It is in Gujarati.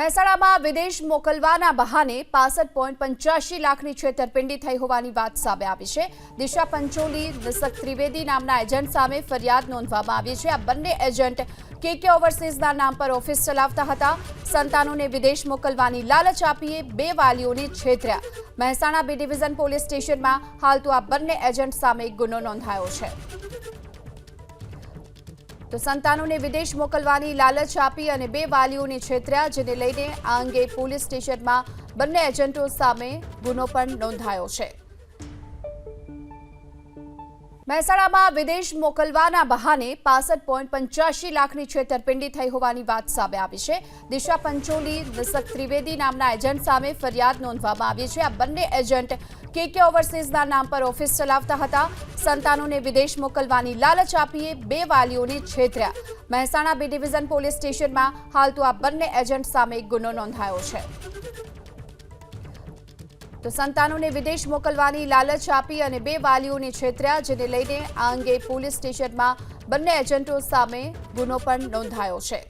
મહેસાણામાં વિદેશ મોકલવાના બહાને પાસઠ પોઈન્ટ પંચ્યાસી લાખની છેતરપિંડી થઈ હોવાની વાત સામે આવી છે. દિશા પંચોલી નિસક ત્રિવેદી નામના એજન્ટ સામે ફરિયાદ નોંધવામાં આવી છે. આ બંને એજન્ટ કે કે ઓવરસીઝના નામ પર ઓફિસ ચલાવતા હતા. સંતાનોને વિદેશ મોકલવાની લાલચ આપીએ બે વાલીઓને છેતર્યા. મહેસાણા બી ડિવિઝન પોલીસ સ્ટેશનમાં હાલ તો આ બંને એજન્ટ સામે ગુનો નોંધાયો છે. તો સંતાનોને વિદેશ મોકલવાની લાલચ આપી અને બે વાલીઓને છેતર્યા, જેને લઈને આ અંગે પોલીસ સ્ટેશનમાં બંને એજન્ટો સામે ગુનો પણ નોંધાયો છે. મહેસાણામાં વિદેશ મોકલવાના બહાને પાસઠ પોઈન્ટ પંચ્યાસી લાખની છેતરપિંડી થઈ હોવાની વાત સામે આવી છે. દિશા પંચોલી નિસક ત્રિવેદી નામના એજન્ટ સામે ફરિયાદ નોંધવામાં આવી છે. આ બંને એજન્ટ કે કે ઓવરસીઝના નામ પર ઓફિસ ચલાવતા હતા. સંતાનોને વિદેશ મોકલવાની લાલચ આપીએ, બે વાલીઓને છેતર્યા. મહેસાણા બી ડિવિઝન પોલીસ સ્ટેશનમાં હાલ તો આ બંને એજન્ટ સામે ગુનો નોંધાયો છે. તો સંતાનોને વિદેશ મોકલવાની લાલચ આપી અને બે વાલીઓને છેતર્યા, જેને લઈને આ અંગે પોલીસ સ્ટેશનમાં બંને એજન્ટો સામે ગુનો પણ નોંધાયો છે.